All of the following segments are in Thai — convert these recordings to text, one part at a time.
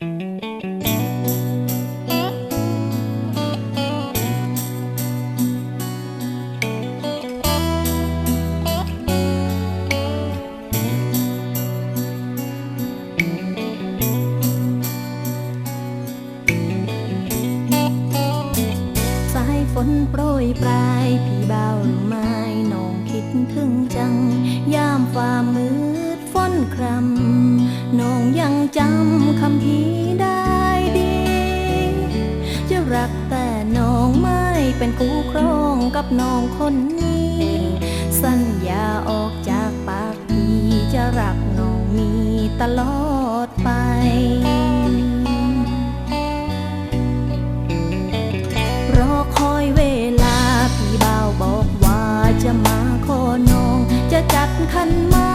สายฝนโปรยปลายพี่เบาหรือไม่น้องคิดถึงจัง ยามฝ่ามืดฝนครำ จำคำพีได้ดี จะรักแต่น้องไม่เป็นคู่ครองกับน้องคนนี้ สัญญาออกจากปากพี่จะรักน้องมีตลอดไปรอคอยเวลาพี่บ่าวบอกว่าจะมาขอน้องจะจัดขันมา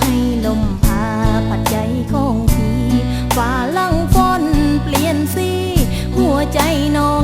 ให้ลมพาปัดใจของพี่ฝ่าลังฝนเปลี่ยนสี หัวใจน้อง